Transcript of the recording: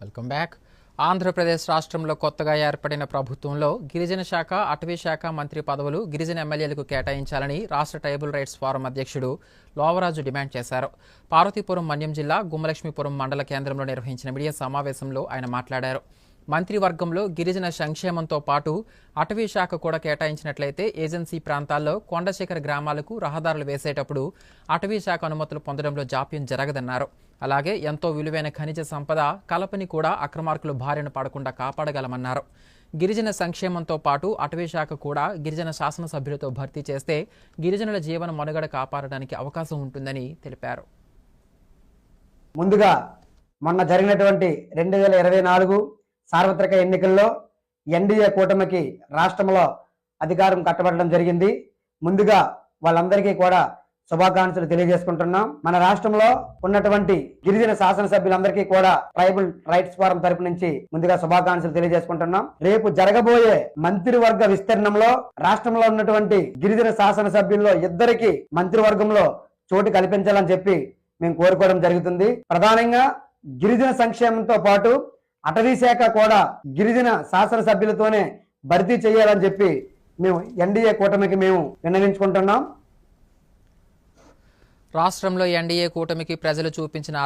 Welcome back Andhra Pradesh రాష్ట్రంలో కొత్తగా ఏర్పడిన ప్రభుత్వంలో గిరిజన శాఖ అటవీ శాఖ మంత్రి పదవులు గిరిజన ఎమ్మెల్యేలకు కేటాయించాలని రాష్ట్ర ట్రైబల్ రైట్స్ ఫోరం అధ్యక్షుడు లోవరాజు డిమాండ్ చేశారు. పార్వతీపురం మన్యం జిల్లా గుమ్మలక్ష్మీపురం మండల కేంద్రంలో నిర్వహించిన మీడియా సమావేశంలో ఆయన మాట్లాడారు. మంత్రివర్గంలో గిరిజన సంక్షేమంతో పాటు అటవీ శాఖ కూడా కేటాయించినట్లయితే ఏజెన్సీ ప్రాంతాల్లో కొండశేఖర గ్రామాలకు రహదారులు వేసేటప్పుడు అటవీ శాఖ అనుమతులు పొందడంలో జాప్యం జరగదన్నారు. అలాగే ఎంతో విలువైన ఖనిజ సంపద కలపని కూడా అక్రమార్కులు బారిన పడకుండా కాపాడగలమన్నారు. గిరిజన సంక్షేమంతో పాటు అటవీ శాఖ కూడా గిరిజన శాసనసభ్యులతో భర్తీ చేస్తే గిరిజనుల జీవన మనుగడ కాపాడడానికి అవకాశం ఉంటుందని తెలిపారు. ముందుగా మొన్న జరిగినటువంటి రెండు వేల ఇరవై నాలుగు సార్వత్రిక ఎన్నికల్లో ఎన్డీఏ కూటమికి రాష్ట్రంలో అధికారం కట్టబడడం జరిగింది. ముందుగా వాళ్ళందరికీ కూడా శుభాకాంక్షలు తెలియజేసుకుంటున్నాం. మన రాష్ట్రంలో ఉన్నటువంటి గిరిజన శాసనసభ్యులందరికీ కూడా ట్రైబల్ రైట్స్ ఫోరం తరపు నుంచి ముందుగా శుభాకాంక్షలు తెలియజేసుకుంటున్నాం. రేపు జరగబోయే మంత్రివర్గ విస్తీర్ణంలో రాష్ట్రంలో ఉన్నటువంటి గిరిజన శాసనసభ్యుల్లో ఇద్దరికి మంత్రివర్గంలో చోటు కల్పించాలని చెప్పి మేము కోరుకోవడం జరుగుతుంది. ప్రధానంగా గిరిజన సంక్షేమంతో పాటు అటవీ శాఖ కూడా గిరిజన శాసనసభ్యులతోనే భర్తీ చేయాలని చెప్పి మేము ఎన్డీఏ కూటమికి మేము విన్నవించుకుంటున్నాం. రాష్ట్రంలో ఎన్డీఏ కూటమికి ప్రజలు చూపించిన